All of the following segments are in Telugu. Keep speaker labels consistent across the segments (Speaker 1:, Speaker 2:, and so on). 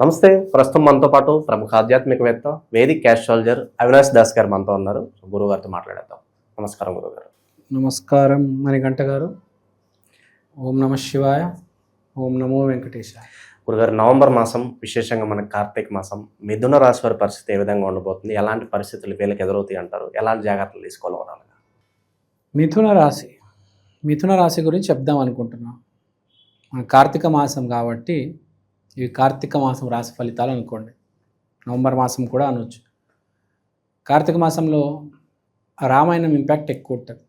Speaker 1: నమస్తే. ప్రస్తుతం మనతో పాటు ప్రముఖ ఆధ్యాత్మికవేత్త వేదిక్ క్యాస్ట్రాలజర్ అవినాష్ దాస్ గారు మనతో ఉన్నారు. గురువు గారితో మాట్లాడేద్దాం. నమస్కారం గురువు గారు
Speaker 2: నమస్కారం మణిగంట గారు. ఓం నమ శివాయ ఓం నమో వెంకటేశాయ.
Speaker 1: గురుగారు నవంబర్ మాసం విశేషంగా మన కార్తీక మాసం మిథున రాశి వారి పరిస్థితి ఏ విధంగా ఉండబోతుంది? ఎలాంటి పరిస్థితులు వీళ్ళకి ఎదురవుతాయి అంటారు? ఎలాంటి జాగ్రత్తలు తీసుకోవాలి
Speaker 2: మిథున రాశి మిథున రాశి గురించి చెప్దాం అనుకుంటున్నాం. మన కార్తీక మాసం కాబట్టి ఇవి కార్తీక మాసం రాశి ఫలితాలు అనుకోండి. నవంబర్ మాసం కూడా అనొచ్చు. కార్తీక మాసంలో రామాయణం ఇంపాక్ట్ ఎక్కువ ఉంటుంది.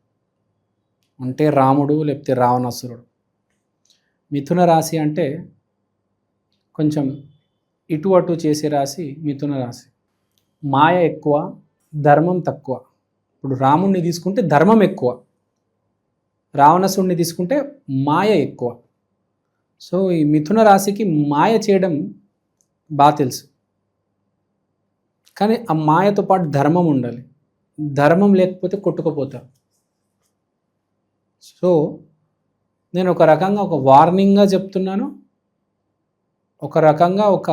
Speaker 2: అంటే రాముడు లేకపోతే రావణాసురుడు. మిథున రాశి అంటే కొంచెం ఇటు అటు చేసే రాశి మిథున రాశి. మాయ ఎక్కువ ధర్మం తక్కువ. ఇప్పుడు రాముణ్ణి తీసుకుంటే ధర్మం ఎక్కువ. రావణసుడిని తీసుకుంటే మాయ ఎక్కువ. సో ఈ మిథున రాశికి మాయ చేయడం బాగా తెలుసు. కానీ ఆ మాయతో పాటు ధర్మం ఉండాలి. ధర్మం లేకపోతే కొట్టుకుపోతారు సో నేను ఒక రకంగా ఒక వార్నింగ్గా చెప్తున్నాను. ఒక రకంగా ఒక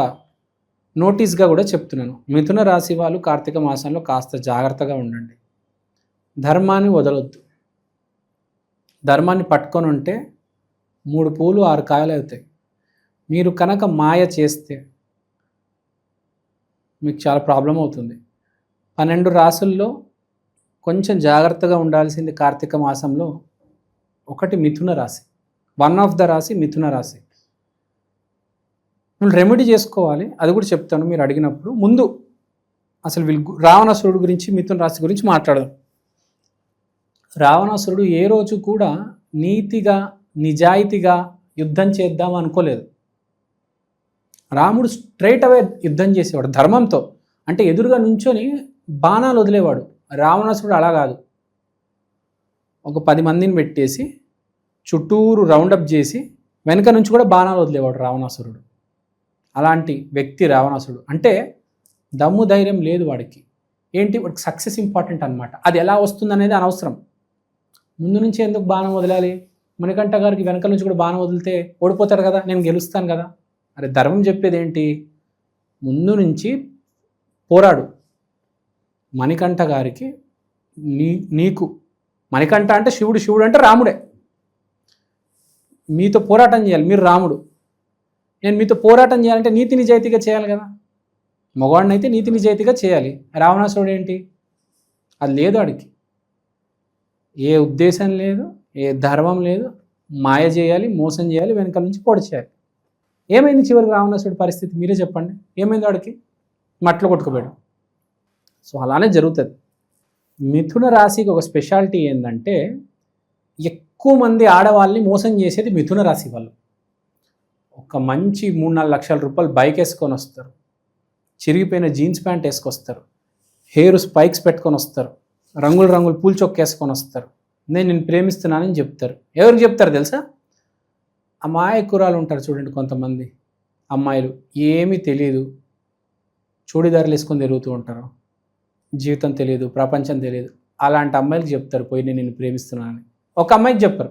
Speaker 2: నోటీస్గా కూడా చెప్తున్నాను. మిథున రాశి వాళ్ళు కార్తీక మాసంలో కాస్త జాగ్రత్తగా ఉండండి. ధర్మాన్ని వదలొద్దు. ధర్మాన్ని పట్టుకొని ఉంటే మూడు పూలు ఆరు కాయలు అవుతాయి. మీరు కనుక మాయ చేస్తే మీకు చాలా ప్రాబ్లం అవుతుంది. పన్నెండు రాసుల్లో కొంచెం జాగ్రత్తగా ఉండాల్సింది కార్తీక మాసంలో ఒకటి మిథున రాశి. వన్ ఆఫ్ ద రాశి మిథున రాశి. వీళ్ళు రెమెడీ చేసుకోవాలి. అది కూడా చెప్తాను మీరు అడిగినప్పుడు. ముందు అసలు వీళ్ళు రావణాసురుడు గురించి మిథున రాశి గురించి మాట్లాడదాం. రావణాసురుడు ఏ రోజు కూడా నీతిగా నిజాయితీగా యుద్ధం చేద్దాం అనుకోలేదు. రాముడు స్ట్రైట్ అవే యుద్ధం చేసేవాడు ధర్మంతో. అంటే ఎదురుగా నుంచొని బాణాలు వదిలేవాడు. రావణాసురుడు అలా కాదు. ఒక పది మందిని పెట్టేసి చుట్టూరు రౌండప్ చేసి వెనక నుంచి కూడా బాణాలు వదిలేవాడు రావణాసురుడు. అలాంటి వ్యక్తి రావణాసురుడు. అంటే దమ్ము ధైర్యం లేదు వాడికి. ఏంటి? వాడికి సక్సెస్ ఇంపార్టెంట్ అనమాట అది ఎలా వస్తుంది అనేది అనవసరం. ముందు నుంచి ఎందుకు బాణం వదలాలి? మణికంఠ గారికి వెనక నుంచి కూడా బాణం వదిలితే ఓడిపోతారు కదా నేను గెలుస్తాను కదా. అరే ధర్మం చెప్పేది ఏంటి ముందు నుంచి పోరాడు. మణికంఠ గారికి నీ నీకు. మణికంఠ అంటే శివుడు శివుడు అంటే రాముడే. మీతో పోరాటం చేయాలి మీరు రాముడు. నేను మీతో పోరాటం చేయాలంటే నీతి నిజాయితీగా చేయాలి కదా. మగవాడినైతే నీతి నిజాయితీగా చేయాలి. రావణాసురుడు ఏంటి అది లేదు వాడికి ఏ ఉద్దేశం లేదు. ఏ ధర్మం లేదు మాయ చేయాలి మోసం చేయాలి వెనకాల నుంచి పొడి చేయాలి. ఏమైంది చివరికి రావణాసుడి పరిస్థితి? మీరే చెప్పండి. ఏమైంది వాడికి? మట్లు కొట్టుకుపోయాడు. సో అలానే జరుగుతుంది. మిథున రాశికి ఒక స్పెషాలిటీ ఏంటంటే ఎక్కువ మంది ఆడవాళ్ళని మోసం చేసేది మిథున రాశి వాళ్ళు. ఒక మంచి మూడు నాలుగు లక్షల రూపాయలు బైక్ వేసుకొని వస్తారు. చిరిగిపోయిన జీన్స్ ప్యాంట్ వేసుకొస్తారు. హెయిర్ స్పైక్స్ పెట్టుకొని వస్తారు. రంగులు రంగులు పూల చొక్క వేసుకొని వస్తారు. నేను నేను ప్రేమిస్తున్నానని చెప్తారు. ఎవరికి చెప్తారు తెలుసా? అమాయకురాలు ఉంటారు చూడండి కొంతమంది అమ్మాయిలు. ఏమీ తెలియదు చూడిదారులు వేసుకొని తిరుగుతూ ఉంటారు. జీవితం తెలియదు ప్రపంచం తెలియదు అలాంటి అమ్మాయిలకు చెప్తారు పోయి నేను నిన్ను ప్రేమిస్తున్నానని. ఒక అమ్మాయికి చెప్పరు.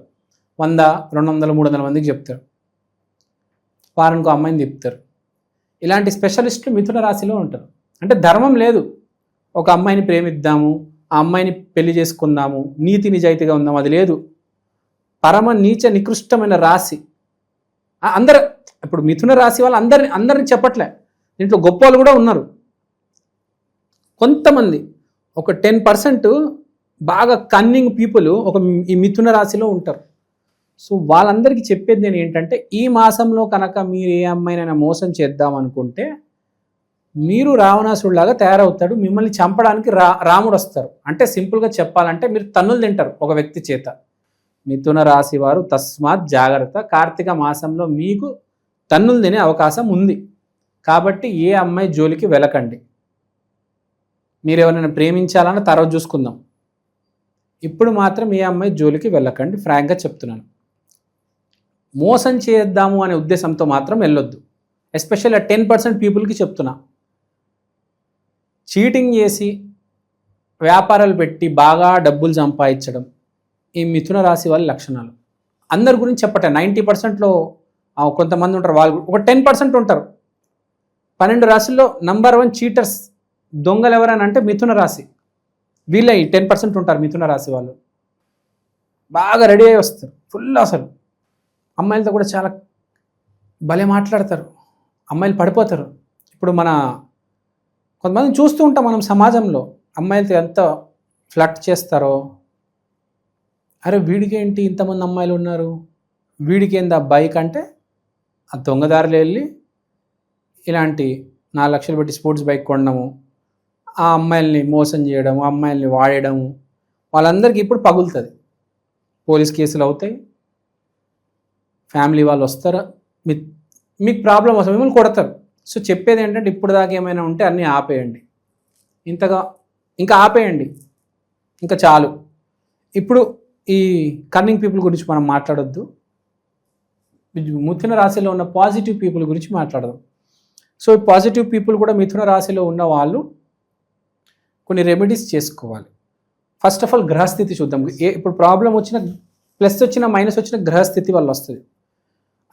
Speaker 2: వంద రెండు వందల మూడు వందల మందికి చెప్తారు. వారానికి అమ్మాయిని చెప్తారు ఇలాంటి స్పెషలిస్టులు మిథున రాశిలో ఉంటారు. అంటే ధర్మం లేదు. ఒక అమ్మాయిని ప్రేమిద్దాము ఆ అమ్మాయిని పెళ్ళి చేసుకున్నాము నీతి నిజాయితీగా ఉన్నాము అది లేదు. పరమ నీచ నికృష్టమైన రాశి. అందరు ఇప్పుడు మిథున రాశి వాళ్ళు అందరిని అందరిని చెప్పట్లే. దీంట్లో గొప్ప వాళ్ళు కూడా ఉన్నారు. కొంతమంది ఒక టెన్ పర్సెంట్ బాగా కన్నింగ్ పీపుల్ ఒక ఈ మిథున రాశిలో ఉంటారు. సో వాళ్ళందరికీ చెప్పేది నేను ఏంటంటే ఈ మాసంలో కనుక మీరు ఏ అమ్మాయినైనా మోసం చేద్దాం అనుకుంటే మీరు రావణాసుడిలాగా తయారవుతాడు మిమ్మల్ని చంపడానికి రా రాముడు వస్తారు. అంటే సింపుల్గా చెప్పాలంటే మీరు తన్నులు తింటారు ఒక వ్యక్తి చేత. మిథున రాశి వారు తస్మాత్ జాగ్రత్త. కార్తీక మాసంలో మీకు తన్నులు తినే అవకాశం ఉంది. కాబట్టి ఏ అమ్మాయి జోలికి వెళ్ళకండి. మీరు ఎవరైనా ప్రేమించాలని తర్వాత చూసుకుందాం. ఇప్పుడు మాత్రం ఏ అమ్మాయి జోలికి వెళ్ళకండి ఫ్రాంక్గా చెప్తున్నాను. మోసం చేద్దాము అనే ఉద్దేశంతో మాత్రం వెళ్ళొద్దు. ఎస్పెషల్లీ టెన్ పర్సెంట్ పీపుల్కి చెప్తున్నా. చీటింగ్ చేసి వ్యాపారాలు పెట్టి బాగా డబ్బులు సంపాదించడం ఈ మిథున రాశి వాళ్ళ లక్షణాలు. అందరి గురించి చెప్పట నైంటీ పర్సెంట్లో కొంతమంది ఉంటారు వాళ్ళు ఒక టెన్ పర్సెంట్ ఉంటారు. పన్నెండు రాశుల్లో నంబర్ వన్ చీటర్స్ దొంగలు ఎవరని అంటే మిథున రాశి. వీళ్ళే టెన్ పర్సెంట్ ఉంటారు మిథున రాశి వాళ్ళు. బాగా రెడీ అయ్యి వస్తారు ఫుల్ అసలు. అమ్మాయిలతో కూడా చాలా భలే మాట్లాడతారు. అమ్మాయిలు పడిపోతారు. ఇప్పుడు మన కొంతమంది చూస్తూ ఉంటాం మనం సమాజంలో. అమ్మాయిలతో ఎంత ఫ్లట్ చేస్తారో. అరే వీడికేంటి ఇంతమంది అమ్మాయిలు ఉన్నారు? వీడికేంది ఆ బైక్ అంటే? ఆ దొంగదారులు వెళ్ళి ఇలాంటి నాలుగు లక్షలు పెట్టి స్పోర్ట్స్ బైక్ కొనడము. ఆ అమ్మాయిల్ని మోసం చేయడము ఆ అమ్మాయిల్ని వాడేయడము వాళ్ళందరికీ ఇప్పుడు పగులుతుంది. పోలీస్ కేసులు అవుతాయి. ఫ్యామిలీ వాళ్ళు వస్తారు. మీ మీకు ప్రాబ్లం వస్తుంది మిమ్మల్ని కొడతారు. సో చెప్పేది ఏంటంటే ఇప్పుడు దాకా ఏమైనా ఉంటే అన్నీ ఆపేయండి. ఇంతగా ఇంకా ఆపేయండి. ఇంకా చాలు. ఇప్పుడు ఈ కన్నింగ్ పీపుల్ గురించి మనం మాట్లాడొద్దు. మిథున రాశిలో ఉన్న పాజిటివ్ పీపుల్ గురించి మాట్లాడదాం. సో ఈ పాజిటివ్ పీపుల్ కూడా మిథున రాశిలో ఉన్న వాళ్ళు కొన్ని రెమెడీస్ చేసుకోవాలి. ఫస్ట్ ఆఫ్ ఆల్ గ్రహస్థితి చూద్దాం. ఏ ఇప్పుడు ప్రాబ్లం వచ్చిన ప్లస్ వచ్చిన మైనస్ వచ్చిన గ్రహస్థితి వల్ల వస్తుంది.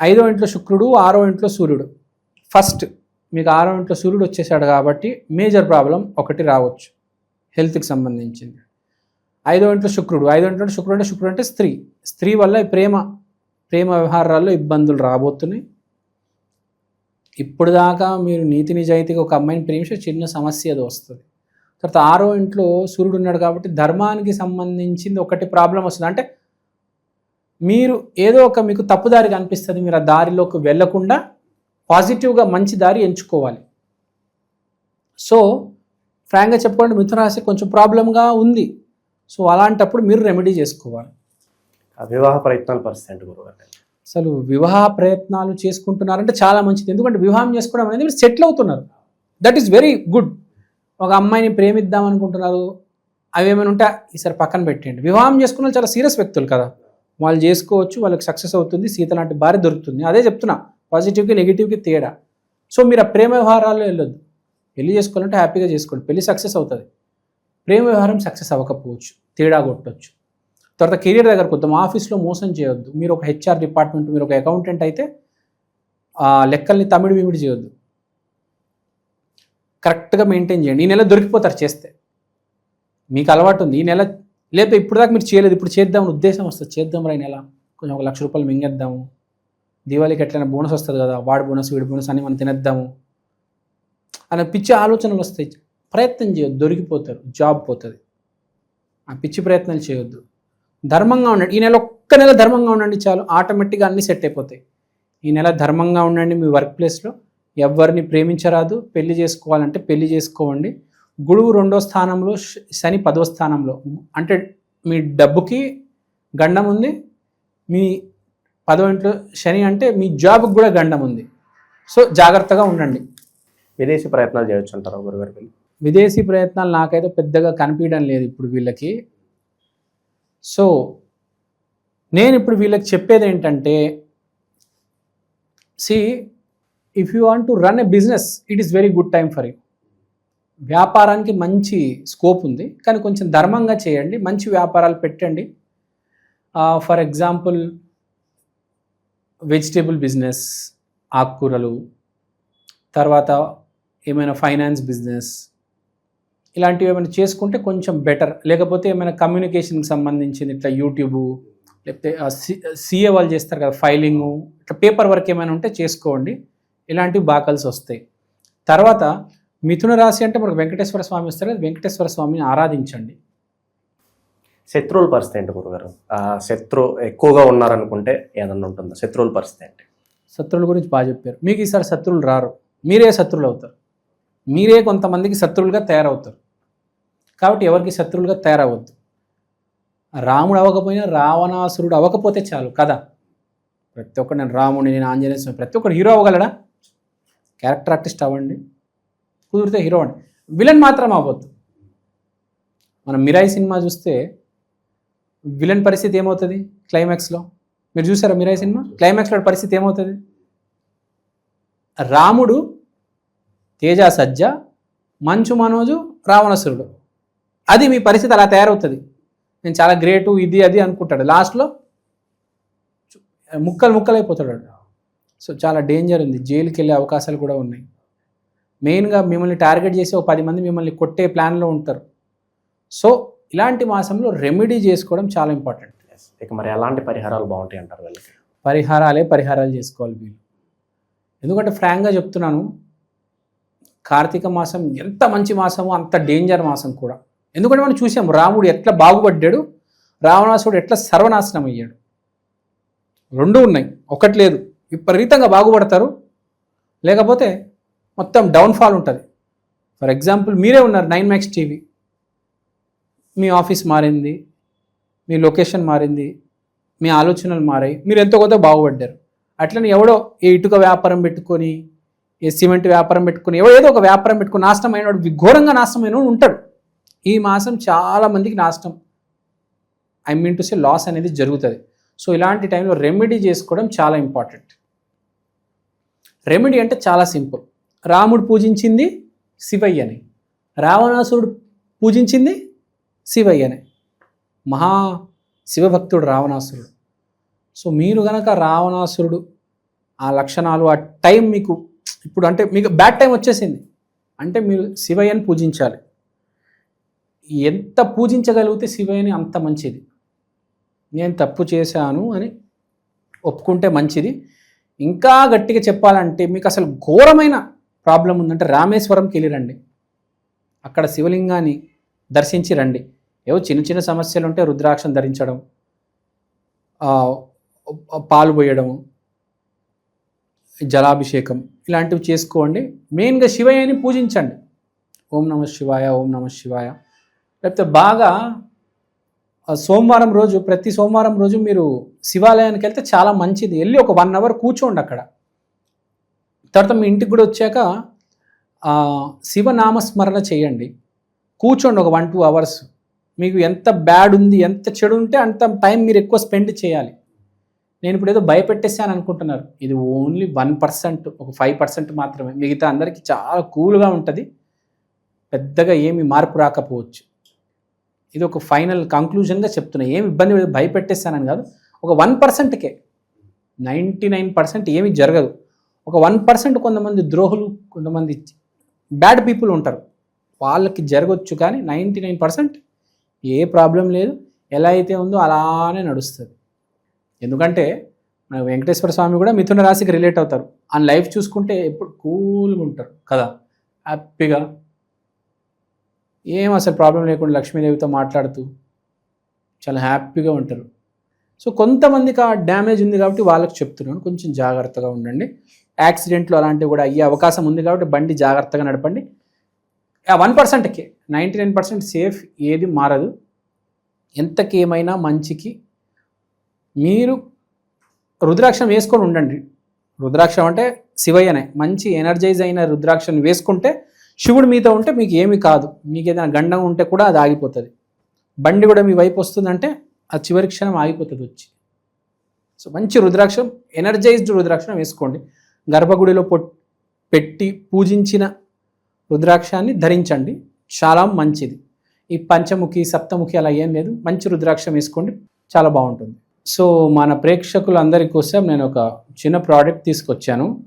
Speaker 2: ఐదో ఇంట్లో శుక్రుడు ఆరో ఇంట్లో సూర్యుడు. ఫస్ట్ మీకు ఆరో ఇంట్లో సూర్యుడు వచ్చేసాడు కాబట్టి మేజర్ ప్రాబ్లం ఒకటి రావచ్చు హెల్త్కి సంబంధించింది. ఐదో ఇంట్లో శుక్రుడు ఐదో ఇంట్లో శుక్రుడు అంటే శుక్రుడు అంటే స్త్రీ. స్త్రీ వల్ల ప్రేమ ప్రేమ వ్యవహారాల్లో ఇబ్బందులు రాబోతున్నాయి. ఇప్పుడు దాకా మీరు నీతి నిజాయితీగా ఒక అమ్మాయిని ప్రేమిస్తే చిన్న సమస్య అది వస్తుంది. తర్వాత ఆరో ఇంట్లో సూర్యుడు ఉన్నాడు కాబట్టి ధర్మానికి సంబంధించింది ఒకటి ప్రాబ్లం వస్తుంది. అంటే మీరు ఏదో ఒక మీకు తప్పుదారి కనిపిస్తుంది మీరు ఆ దారిలోకి వెళ్ళకుండా పాజిటివ్గా మంచి దారి ఎంచుకోవాలి. సో ఫ్రాంక్గా చెప్పుకోండి మిథున రాశి కొంచెం ప్రాబ్లంగా ఉంది. సో అలాంటప్పుడు మీరు రెమెడీ చేసుకోవాలి.
Speaker 1: వివాహ ప్రయత్నాల పరిస్థితి
Speaker 2: అసలు వివాహ ప్రయత్నాలు చేసుకుంటున్నారంటే చాలా మంచిది. ఎందుకంటే వివాహం చేసుకోవడం అనేది మీరు సెటిల్ అవుతున్నారు. That is very good. ఒక అమ్మాయిని ప్రేమిద్దాం అనుకుంటున్నారు. అవి ఏమైనా ఉంటే ఈసారి పక్కన పెట్టండి వివాహం చేసుకున్న చాలా సీరియస్ వ్యక్తులు కదా. వాళ్ళు చేసుకోవచ్చు వాళ్ళకి సక్సెస్ అవుతుంది సీత లాంటి భార్య దొరుకుతుంది. అదే చెప్తున్నా. పాజిటివ్కి నెగిటివ్కి తేడా. సో మీరు ఆ ప్రేమ వ్యవహారాల్లో వెళ్ళొద్దు. పెళ్ళి చేసుకోవాలంటే హ్యాపీగా చేసుకోండి. పెళ్ళి సక్సెస్ అవుతుంది. ప్రేమ వ్యవహారం సక్సెస్ అవ్వకపోవచ్చు. తేడా కొట్టవచ్చు తర్వాత కెరీర్ దగ్గరకు వద్దాం. ఆఫీస్లో మోసం చేయొద్దు. మీరు ఒక హెచ్ఆర్ డిపార్ట్మెంట్ మీరు ఒక అకౌంటెంట్ అయితే ఆ లెక్కల్ని తమిడి విమిడి చేయొద్దు. కరెక్ట్గా మెయింటైన్ చేయండి. ఈ నెల దొరికిపోతారు చేస్తే. మీకు అలవాటు ఉంది. ఈ నెల లేకపోతే ఇప్పుడు దాకా మీరు చేయలేదు. ఇప్పుడు చేద్దామని ఉద్దేశం వస్తుంది. చేద్దాం రా ఈ నెల. కొంచెం ఒక లక్ష రూపాయలు మింగేద్దాము. దివాళికి ఎట్లయినా బోనస్ వస్తుంది కదా వాడు బోనస్ వీడి బోనస్ అని మనం తినేద్దాము. అనే పిచ్చి ఆలోచనలు వస్తాయి. ప్రయత్నం చేయొద్దు దొరికిపోతారు జాబ్ పోతుంది. ఆ పిచ్చి ప్రయత్నాలు చేయొద్దు. ధర్మంగా ఉండండి. ఈ నెల ఒక్క నెల ధర్మంగా ఉండండి చాలు ఆటోమేటిక్గా అన్నీ సెట్ అయిపోతాయి. ఈ నెల ధర్మంగా ఉండండి మీ వర్క్ ప్లేస్లో. ఎవరిని ప్రేమించరాదు. పెళ్ళి చేసుకోవాలంటే పెళ్ళి చేసుకోవండి గురువు రెండో స్థానంలో శని పదో స్థానంలో. అంటే మీ డబ్బుకి గండం ఉంది మీ పదో ఇంట్లో శని అంటే మీ జాబ్కి కూడా గండం ఉంది. సో జాగ్రత్తగా ఉండండి.
Speaker 1: విదేశీ ప్రయత్నాలు చేయొచ్చు అంటారా గురుగారు వీళ్ళు?
Speaker 2: విదేశీ ప్రయత్నాలు నాకైతే పెద్దగా కనిపించడం లేదు ఇప్పుడు వీళ్ళకి. సో నేను ఇప్పుడు వీళ్ళకి చెప్పేది ఏంటంటే see if you want to run a business it is very good time for you వ్యాపారానికి మంచి స్కోప్ ఉంది కానీ కొంచెం ధర్మంగా చేయండి మంచి వ్యాపారాలు పెట్టండి. ఫర్ ఎగ్జాంపుల్ వెజిటేబుల్ బిజినెస్ ఆకుకూరలు తర్వాత ఏమైనా ఫైనాన్స్ బిజినెస్ ఇలాంటివి ఏమైనా చేసుకుంటే కొంచెం బెటర్. లేకపోతే ఏమైనా కమ్యూనికేషన్కి సంబంధించింది ఇట్లా యూట్యూబ్ లేకపోతే సిఏ వాళ్ళు చేస్తారు కదా ఫైలింగు ఇట్లా పేపర్ వర్క్ ఏమైనా ఉంటే చేసుకోండి. ఇలాంటివి బాగా కలిసి వస్తాయి. తర్వాత మిథున రాశి అంటే మనకు వెంకటేశ్వర స్వామి వస్తారు కదా వెంకటేశ్వర స్వామిని ఆరాధించండి.
Speaker 1: శత్రువుల పరిస్థితి ఏంటి గురుగారు? శత్రు ఎక్కువగా ఉన్నారనుకుంటే ఏదన్నా ఉంటుందా? శత్రువుల పరిస్థితి ఏంటి?
Speaker 2: శత్రువుల గురించి బాగా చెప్పారు. మీకు ఈసారి శత్రువులు రారు. మీరే శత్రువులు అవుతారు. మీరే కొంతమందికి శత్రువులుగా తయారవుతారు. కాబట్టి ఎవరికి శత్రువులుగా తయారవద్దు. రాముడు అవ్వకపోయినా రావణాసురుడు అవ్వకపోతే చాలు. కదా ప్రతి ఒక్కరు నేను రాముడిని నేను ఆంజనేయ స్వామి ప్రతి ఒక్కరు హీరో అవ్వగలడా? క్యారెక్టర్ ఆర్టిస్ట్ అవ్వండి. కుదిరితే హీరో అండి విలన్ మాత్రం అవ్వద్దు. మనం మిరాయి సినిమా చూస్తే విలన్ పరిస్థితి ఏమవుతుంది? క్లైమాక్స్లో మీరు చూసారా మీరే సినిమా? క్లైమాక్స్లో పరిస్థితి ఏమవుతుంది? రాముడు తేజ సజ్జ మంచు మనోజు రావణసురుడు. అది మీ పరిస్థితి అలా తయారవుతుంది. నేను చాలా గ్రేటు ఇది అది అనుకుంటాడు. లాస్ట్లో ముక్కలు ముక్కలు అయిపోతాడు సో చాలా డేంజర్ ఉంది. జైలుకి వెళ్ళే అవకాశాలు కూడా ఉన్నాయి. మెయిన్గా మిమ్మల్ని టార్గెట్ చేసి ఒక పది మంది మిమ్మల్ని కొట్టే ప్లాన్లో ఉంటారు. సో ఇలాంటి మాసంలో రెమెడీ చేసుకోవడం చాలా ఇంపార్టెంట్.
Speaker 1: ఇక మరి ఎలాంటి పరిహారాలు బాగుంటాయి అంటారు వీళ్ళకి?
Speaker 2: పరిహారాలే పరిహారాలు చేసుకోవాలి వీళ్ళు. ఎందుకంటే ఫ్రాంక్గా చెప్తున్నాను కార్తీక మాసం ఎంత మంచి మాసమో అంత డేంజర్ మాసం కూడా. ఎందుకంటే మనం చూసాం రాముడు ఎట్లా బాగుపడ్డాడు రావణాసుడు ఎట్లా సర్వనాశనం అయ్యాడు. రెండు ఉన్నాయి ఒకటి లేదు. విపరీతంగా బాగుపడతారు లేకపోతే మొత్తం డౌన్ఫాల్ ఉంటుంది. ఫర్ ఎగ్జాంపుల్ మీరే ఉన్నారు నైన్ మ్యాక్స్ టీవీ మీ ఆఫీస్ మారింది మీ లొకేషన్ మారింది మీ ఆలోచనలు మారాయి. మీరు ఎంతో కొంత బాగుపడ్డారు. అట్లనే ఎవడో ఏ ఇటుక వ్యాపారం పెట్టుకొని ఏ సిమెంట్ వ్యాపారం పెట్టుకొని ఎవడో ఏదో ఒక వ్యాపారం పెట్టుకుని నాశనం అయినవాడు ఘోరంగా నాశనం అయినవాడు ఉంటాడు. ఈ మాసం చాలా మందికి నాశనం. I mean to say loss అనేది జరుగుతుంది. సో ఇలాంటి టైంలో రెమెడీ చేసుకోవడం చాలా ఇంపార్టెంట్. రెమెడీ అంటే చాలా సింపుల్. రాముడు పూజించింది శివయ్యని. రావణాసురుడు పూజించింది శివయ్యనే. మహా శివభక్తుడు రావణాసురుడు. సో మీరు గనక రావణాసురుడు ఆ లక్షణాలు ఆ టైం మీకు ఇప్పుడు అంటే మీకు బ్యాడ్ టైం వచ్చేసింది. అంటే మీరు శివయ్యని పూజించాలి. ఎంత పూజించగలిగితే శివయ్యని అంత మంచిది. నేను తప్పు చేశాను అని ఒప్పుకుంటే మంచిది. ఇంకా గట్టిగా చెప్పాలంటే మీకు అసలు ఘోరమైన ప్రాబ్లం ఉందంటే రామేశ్వరంకి వెళ్ళి రండి. అక్కడ శివలింగాన్ని దర్శించి రండి. ఏవో చిన్న చిన్న సమస్యలు ఉంటే రుద్రాక్షం ధరించడం పాలు పోయడం జలాభిషేకం ఇలాంటివి చేసుకోండి. మెయిన్గా శివయ్యని పూజించండి. ఓం నమ శివాయ ఓం నమ శివాయ. లేకపోతే బాగా సోమవారం రోజు ప్రతి సోమవారం రోజు మీరు శివాలయానికి వెళ్తే చాలా మంచిది. వెళ్ళి ఒక వన్ అవర్ కూర్చోండి అక్కడ. తర్వాత మీ ఇంటికి కూడా వచ్చాక శివనామస్మరణ చేయండి. కూర్చోండి ఒక వన్ టూ అవర్స్. మీకు ఎంత బ్యాడ్ ఉంది ఎంత చెడు ఉంటే అంత టైం మీరు ఎక్కువ స్పెండ్ చేయాలి. నేను ఇప్పుడు ఏదో భయపెట్టేసాను అనుకుంటున్నారు. ఇది ఓన్లీ వన్ పర్సెంట్ ఒక ఫైవ్ పర్సెంట్ మాత్రమే. మిగతా అందరికీ చాలా కూల్గా ఉంటుంది. పెద్దగా ఏమి మార్పు రాకపోవచ్చు. ఇది ఒక ఫైనల్ కంక్లూజన్గా చెప్తున్నా. ఏమి ఇబ్బంది లేదు భయపెట్టేస్తానని కాదు. ఒక వన్ పర్సెంట్కే నైంటీ నైన్ పర్సెంట్ ఏమి జరగదు. ఒక వన్ పర్సెంట్ కొంతమంది ద్రోహులు కొంతమంది బ్యాడ్ పీపుల్ ఉంటారు. వాళ్ళకి జరగవచ్చు కానీ నైంటీ నైన్ పర్సెంట్ ఏ ప్రాబ్లం లేదు. ఎలా అయితే ఉందో అలానే నడుస్తుంది. ఎందుకంటే మన వెంకటేశ్వర స్వామి కూడా మిథున రాశికి రిలేట్ అవుతారు. ఆ లైఫ్ చూసుకుంటే ఎప్పుడు కూల్గా ఉంటారు కదా. హ్యాపీగా. ఏం అసలు ప్రాబ్లం లేకుండా లక్ష్మీదేవితో మాట్లాడుతూ చాలా హ్యాపీగా ఉంటారు. సో కొంతమందికి ఆ డ్యామేజ్ ఉంది కాబట్టి వాళ్ళకి చెప్తున్నాను. కొంచెం జాగ్రత్తగా ఉండండి. యాక్సిడెంట్లు అలాంటివి కూడా అయ్యే అవకాశం ఉంది కాబట్టి బండి జాగ్రత్తగా నడపండి. వన్ పర్సెంట్కే నైంటీ నైన్ పర్సెంట్ సేఫ్ ఏది మారదు. ఎంతకి ఏమైనా మంచికి మీరు రుద్రాక్షం వేసుకొని ఉండండి. రుద్రాక్షం అంటే శివయ్యనే. మంచి ఎనర్జైజ్ అయిన రుద్రాక్షం వేసుకుంటే శివుడు మీతో ఉంటే మీకు ఏమీ కాదు. మీకు ఏదైనా గండం ఉంటే కూడా అది ఆగిపోతుంది. బండి కూడా మీ వైపు వస్తుందంటే ఆ చివరి క్షణం ఆగిపోతుంది వచ్చి. సో మంచి రుద్రాక్షం ఎనర్జైజ్డ్ రుద్రాక్షం వేసుకోండి. గర్భగుడిలో పొట్ పెట్టి పూజించిన రుద్రాక్షాన్ని ధరించండి. చాలా మంచిది. ఈ పంచముఖి సప్తముఖి అలా ఏం లేదు. మంచి రుద్రాక్షం వేసుకోండి. చాలా బాగుంటుంది. సో మన ప్రేక్షకులందరి కోసం నేను ఒక చిన్న ప్రోడక్ట్ తీసుకొచ్చాను.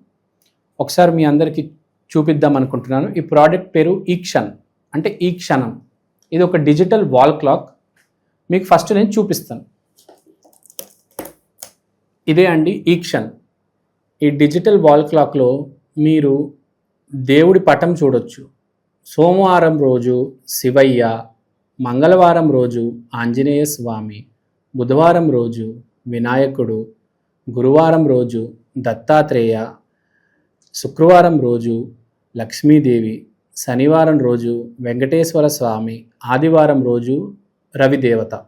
Speaker 2: ఒకసారి మీ అందరికీ చూపిద్దాం అనుకుంటున్నాను. ఈ ప్రోడక్ట్ పేరు ఈక్షన్ అంటే ఈ క్షణం. ఇది ఒక డిజిటల్ వాల్ క్లాక్. మీకు ఫస్ట్ నేను చూపిస్తాను. ఇదే అండి ఈక్షన్ ఈ డిజిటల్ వాల్ క్లాక్లో మీరు దేవుడి పటం చూడొచ్చు. సోమవారం రోజు శివయ్య మంగళవారం రోజు ఆంజనేయ స్వామి బుధవారం రోజు వినాయకుడు గురువారం రోజు దత్తాత్రేయ శుక్రవారం రోజు లక్ష్మీదేవి శనివారం రోజు వెంకటేశ్వర స్వామి ఆదివారం రోజు రవిదేవత.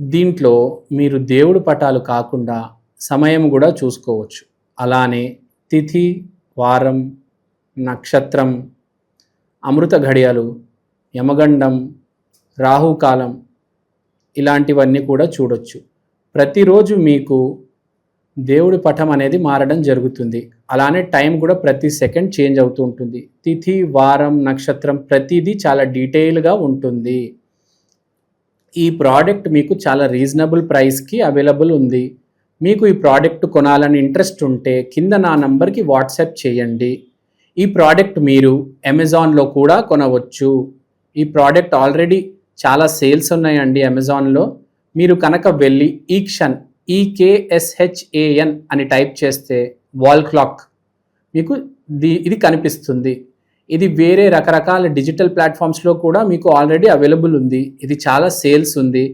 Speaker 2: దీంట్లో మీరు దేవుడు పటాలు కాకుండా సమయం కూడా చూసుకోవచ్చు. అలానే తిథి వారం నక్షత్రం అమృత ఘడియలు యమగండం రాహుకాలం ఇలాంటివన్నీ కూడా చూడొచ్చు. ప్రతిరోజు మీకు దేవుడి పటం అనేది మారడం జరుగుతుంది. అలానే టైం కూడా ప్రతి సెకండ్ చేంజ్ అవుతూ ఉంటుంది. తిథి వారం నక్షత్రం ప్రతిదీ చాలా డీటెయిల్గా ఉంటుంది. ఈ ప్రోడక్ట్ మీకు చాలా రీజనబుల్ ప్రైస్కి అవైలబుల్ ఉంది. మీకు ఈ ప్రోడక్ట్ కొనాలని ఇంట్రెస్ట్ ఉంటే కింద నా నంబర్కి వాట్సాప్ చేయండి. ఈ ప్రోడక్ట్ మీరు అమెజాన్లో కూడా కొనవచ్చు. ఈ ప్రోడక్ట్ ఆల్రెడీ చాలా సేల్స్ ఉన్నాయండి అమెజాన్లో. మీరు కనుక వెళ్ళి ఈక్షన్ ఈకేఎస్హెచ్ఏఎన్ అని టైప్ చేస్తే వాల్ క్లాక్ మీకు ది ఇది కనిపిస్తుంది. ఇది వేరే రకరకాల డిజిటల్ ప్లాట్ఫామ్స్లో కూడా మీకు ఆల్రెడీ అవైలబుల్ ఉంది. ఇది చాలా సేల్స్ ఉంది.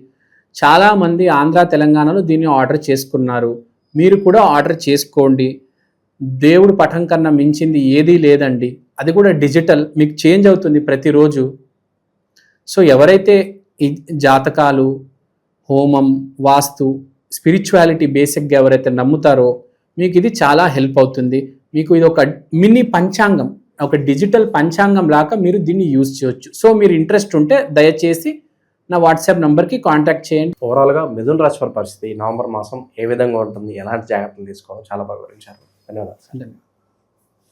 Speaker 2: చాలామంది ఆంధ్ర తెలంగాణలో దీన్ని ఆర్డర్ చేసుకున్నారు. మీరు కూడా ఆర్డర్ చేసుకోండి. దేవుడు పఠం కన్నా మించింది ఏదీ లేదండి. అది కూడా డిజిటల్ మీకు చేంజ్ అవుతుంది ప్రతిరోజు. సో ఎవరైతే ఈ జాతకాలు హోమం వాస్తు స్పిరిచువాలిటీ బేసిక్గా ఎవరైతే నమ్ముతారో మీకు ఇది చాలా హెల్ప్ అవుతుంది. మీకు ఇది ఒక మినీ పంచాంగం ఒక డిజిటల్ పంచాంగం లాగా మీరు దీన్ని యూజ్ చేయొచ్చు. సో మీరు ఇంట్రెస్ట్ ఉంటే దయచేసి నా వాట్సాప్ నంబర్కి కాంటాక్ట్ చేయండి.
Speaker 1: ఓవరాల్గా మిథున రాశి వారి పరిస్థితి నవంబర్ మాసం ఏ విధంగా ఉంటుంది? ఎలాంటి జాగ్రత్తలు తీసుకోవాలో చాలా బాగా వివరించారు.
Speaker 2: ధన్యవాదాలు.